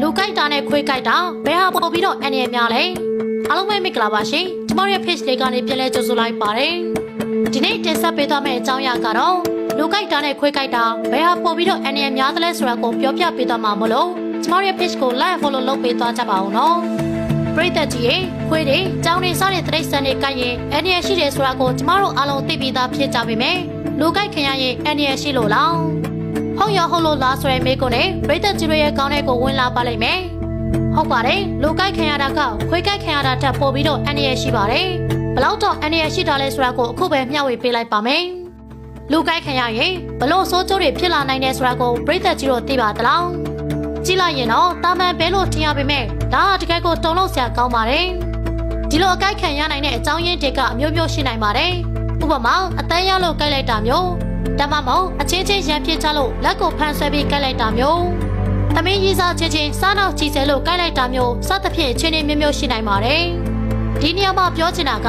လူကြိုက်တာနဲ့ခွေးကြိုက်တာဘယ်ဟာပေါ်ပြီးတော့အနေရများလဲအားလုံးပဲမင်္ဂလာပါရှင်ကျမတို့ရဲ့ page လေးကနေပြန်လဲကြိုဆိုလိုက်ပါတယ်ဒီနေ့တင်ဆက်ပေးသွားမယ့်အကြောင်းအရာကတော့လူကြိုက်တာနဲ့ခွေးကြိုက်တာဘယ်ဟာပေါ်ပြီးတော့အနေရများသလဲဆိုတာကိုပြောပြပေးသွားမှာမလို့ကျမတို့ရဲ့ page ကို like follow လုပ်ပေးသွားကြပါဦးနော်ပရိသတ်ကြီးရေခွေးတွေကြောင်နေစားတဲ့တိရစ္ဆာန်တွေကရင်အနေရရှိတယ်ဆိုတာကိုကျမတို့အားလုံးသိပြီးသားဖြစ်ကြပါမယ်လူကြိုက်ခင်ရရင်အနေရရှိလို့လား ဟုတ်ရဟုတ်လို့လားဆိုတဲ့မေးခွန်းနဲ့ပရိသတ်ကြီးတွေရဲ့ကောင်းတဲ့ကိုဝင်လာပါလိမ့်မယ်။ဟုတ်ပါတယ်လူကြိုက်ခံရတာကခွေးကြိုက်ခံရတာတက်ပို့ပြီးတော့အန္တရာယ်ရှိပါတယ်။ဘလောက်တော့အန္တရာယ်ရှိတာလဲဆိုတာကိုအခုပဲမျှဝေပေးလိုက်ပါမယ်။လူကြိုက်ခံရရင်ဘလို့ဆိုးကျိုးတွေဖြစ်လာနိုင်တယ်ဆိုတာကိုပရိသတ်ကြီးတို့သိပါသလား။ကြည့်လိုက်ရင်တော့တာမန်ပဲလို့ထင်ရပေမဲ့ဒါဟာတကယ်ကိုတုံ့လောက်စရာကောင်းပါတယ်။ဒီလိုအကြိုက်ခံရနိုင်တဲ့အကြောင်းရင်းတွေကအမျိုးမျိုးရှိနိုင်ပါတယ်။ဥပမာအတန်းရလို့ကြိုက်လိုက်တာမျိုး တမမောင်အချင်းချင်းရံပြစ်ချလို့လက်ကိုဖမ်းဆွဲပြီးကက်လိုက်တာမျိုး။သမင်းရေးစားချင်းချင်းစားနောက်ချီဆဲလို့ကက်လိုက်တာမျိုးစသဖြင့်ချင်းချင်းမျိုးမျိုးရှိနိုင်ပါတယ်။ဒီနေရာမှာပြောချင်တာက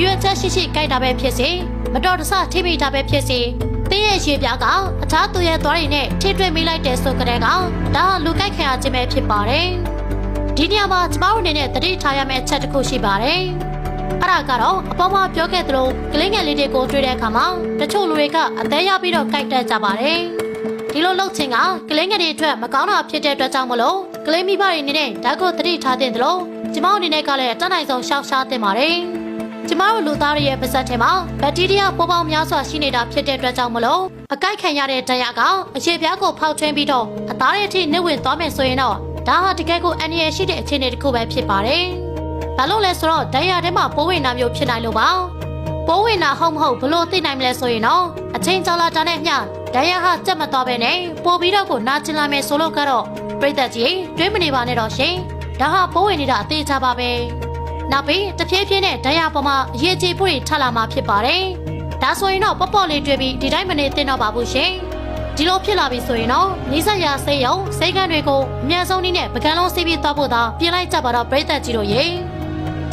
ရွေချက်ရှိရှိကြိုက်တာပဲဖြစ်စေမတော်တဆထိမိတာပဲဖြစ်စေတင်းရဲ့ရေပြားကအခြားသူရဲ့သွားတွေနဲ့ထိတွေ့မိလိုက်တဲ့ဆိုကြတဲ့ကဒါဟာလူကြိုက်ခံရခြင်းပဲဖြစ်ပါတယ်။ဒီနေရာမှာကျမတို့အနေနဲ့သတိထားရမယ့်အချက်တစ်ခုရှိပါတယ်။ အဲ့ဒါကတော့အပေါ်မှာပြောခဲ့သလိုကလေးငယ်လေးတွေကိုတွေ့တဲ့အခါမှာတချို့လူတွေကအသေးရပြီးတော့ကြိုက်တတ်ကြပါတယ်။ဒီလိုလုပ်ခြင်းကကလေးငယ်တွေအတွက်မကောင်းတာဖြစ်တဲ့အတွက်ကြောင့်မလို့ကလေးမိဘတွေအနေနဲ့ဓာတ်ကိုသတိထားတဲ့သလိုကျမတို့အနေနဲ့ကလည်းအတတ်နိုင်ဆုံးရှောက်ရှားသင့်ပါတယ်။ကျမတို့လူသားတွေရဲ့ပါးစပ်ထဲမှာဘက်တီးရီးယားပေါ်ပေါင်းများစွာရှိနေတာဖြစ်တဲ့အတွက်ကြောင့်မလို့အကိုက်ခံရတဲ့တရားကအရေပြားကိုဖောက်ထွင်းပြီးတော့အသားရဲ့အထိနှိမ့်ဝင်သွားမယ်ဆိုရင်တော့ဒါဟာတကယ်ကိုအန္တရာယ်ရှိတဲ့အခြေအနေတစ်ခုပဲဖြစ်ပါတယ်။ ဘာလို့လဲဆိုတော့ဒဏ်ရာထဲမှာပိုးဝင်တာမျိုးဖြစ်နိုင်လို့ပါပိုးဝင်တာဟုတ်မဟုတ်ဘလို့သိနိုင်မလဲဆိုရင်တော့အချိန်ကြာလာတာနဲ့မျှဒဏ်ရာဟာကြက်မသွားပဲနဲ့ပိုးပြီးတော့ကိုနာကျင်လာမယ်ဆိုလို့ကတော့ပြိသက်ကြီးတွေးမနေပါနဲ့တော့ရှင်ဒါဟာပိုးဝင်နေတာအသေးချပါပဲနောက်ပြီးတဖြည်းဖြည်းနဲ့ဒဏ်ရာပေါ်မှာအရေးကြီးပွေထလာမှာဖြစ်ပါတယ်ဒါဆိုရင်တော့ပေါ့ပေါ့လေးတွေ့ပြီးဒီတိုင်းမနေသင့်တော့ပါဘူးရှင်ဒီလိုဖြစ်လာပြီဆိုရင်တော့နီးစပ်ရာဆေးရုံစိတ်ကန်းတွေကိုအများဆုံးနည်းနဲ့ပကံလုံးဆေးပြီးသွားဖို့သာပြင်လိုက်ကြပါတော့ပြိသက်ကြီးတို့ရေ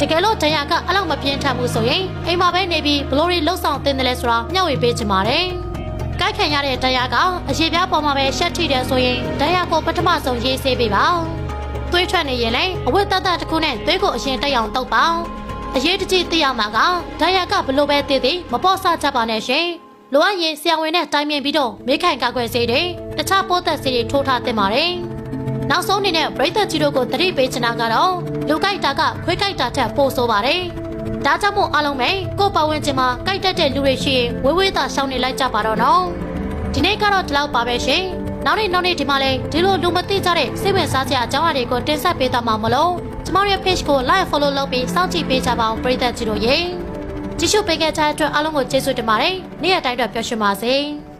တကယ်လို့တရားကအလောက်မပြင်းထန်ဘူးဆိုရင်အိမ်မှာပဲနေပြီးဘလို့တွေလှုပ်ဆောင်တင်တယ်လဲဆိုတာမျှဝေပေးချင်ပါတယ်။ကိုက်ခံရတဲ့တရားကအရေပြားပေါ်မှာပဲရှက်ထိတယ်ဆိုရင်တရားကိုပထမဆုံးရေးဆေးပေးပါ။သွေးထွက်နေရင်လည်းအဝတ်တတ်တတ်တစ်ခုနဲ့သွေးကိုအရင်တက်အောင်တုပ်ပါ။အရေးတကြီးသိရမှာကတရားကဘလို့ပဲတည်တည်မပေါ့ဆကြပါနဲ့ရှင်။လိုအပ်ရင်ဆရာဝန်နဲ့တိုင်ပင်ပြီးတော့မိခိုင်ကာကွယ်ဆေးတွေတခြားပိုးသက်ဆေးတွေထိုးထားသင့်ပါတယ်။ နောက်ဆုံးအနေနဲ့ပရိသတ်ကြီးတို့ကိုတတိပေးချင်တာကတော့လူကြိုက်တာကခွေးကြိုက်တာထက်ပိုဆိုပါတယ်။ဒါကြောင့်မို့အားလုံးပဲကိုယ့်ပတ်ဝန်းကျင်မှာကြိုက်တတ်တဲ့လူတွေရှိရင်ဝေးဝေးသာရှောင်နေလိုက်ကြပါတော့နော်။ဒီနေ့ကတော့ဒီလောက်ပါပဲရှင်။နောက်နေ့နောက်နေ့ဒီမှာလဲဒီလိုလူမသိကြတဲ့စိတ်ဝင်စားစရာအကြောင်းအရာတွေကိုတင်ဆက်ပေးသွားမှာမလို့ကျမတို့ရဲ့ page ကို like follow လုပ်ပြီးစောင့်ကြည့်ပေးကြပါအောင်ပရိသတ်ကြီးတို့ရေ။ကြည့်ရှုပေးခဲ့ကြတဲ့အတွက်အားလုံးကိုကျေးဇူးတင်ပါတယ်။နေ့ရက်တိုင်းအတွက်ပျော်ရွှင်ပါစေ။